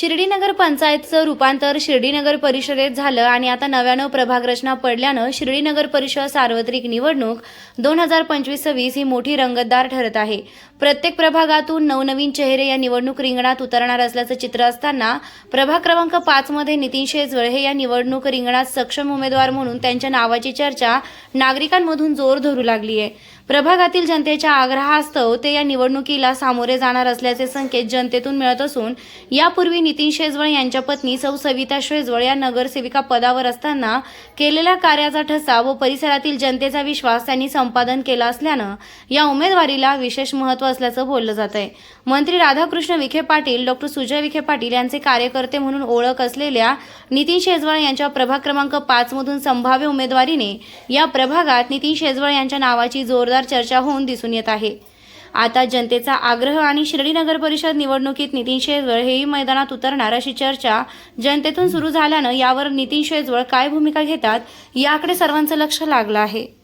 ग्रामपंचायतचं रूपांतर शिर्डी नगर परिषदेत झालं आणि आता नव्यानं प्रभाग रचना पडल्यानं शिर्डी नगर परिषद सार्वत्रिक निवडणूक दोन हजार पंचवीस सव्वीस ही मोठी रंगतदार ठरत आहे. प्रत्येक प्रभागातून नवनवीन चेहरे या निवडणूक रिंगणात उतरणार असल्याचं चित्र असताना प्रभाग क्रमांक पाचमध्ये नितीन शेजवळ हे या निवडणूक रिंगणात सक्षम उमेदवार म्हणून त्यांच्या नावाची चर्चा नागरिकांमधून जोर धरू लागली आहे प्रभागातील जनतेच्या आग्रहास्तव ते या निवडणुकीला सामोरे जाणार असल्याचे संकेत जनतेतून मिळत असून यापूर्वी नितीन शेजवळ यांच्या पत्नी सौ सविता शेजवळ या नगरसेविका पदावर असताना केलेल्या कार्याचा ठसा व परिसरातील जनतेचा विश्वास त्यांनी संपादन केला असल्यानं या उमेदवारीला विशेष महत्त्व असल्याचं बोललं जात आहे मंत्री राधाकृष्ण विखे पाटील डॉक्टर सुजय विखे पाटील यांचे कार्यकर्ते म्हणून ओळख असलेल्या नितीन शेजवळ यांच्या प्रभाग क्रमांक पाच मधून संभाव्य उमेदवारीने या प्रभागात नितीन शेजवळ यांच्या नावाची जोरदार चर्चा होऊन दिसून येत आहे. आता जनतेचा आग्रह आणि शिर्डी नगर परिषद निवडणुकीत नितीन शेजवळ हेही मैदानात उतरणार अशी चर्चा जनतेतून सुरू झाल्यानं यावर नितीन शेजवळ काय भूमिका घेतात याकडे सर्वांचं लक्ष लागलं आहे.